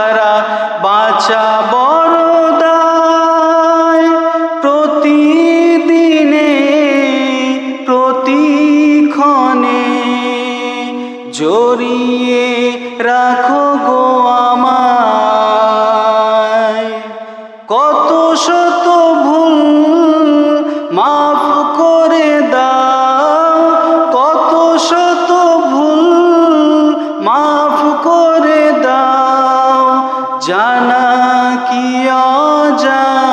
ছাড়া বাঁচা বড় প্রতিদিনে প্রতিক্ষণে জড়িয়ে রাখো গো আমায়। কত শত ভুল জানা কি অজানা?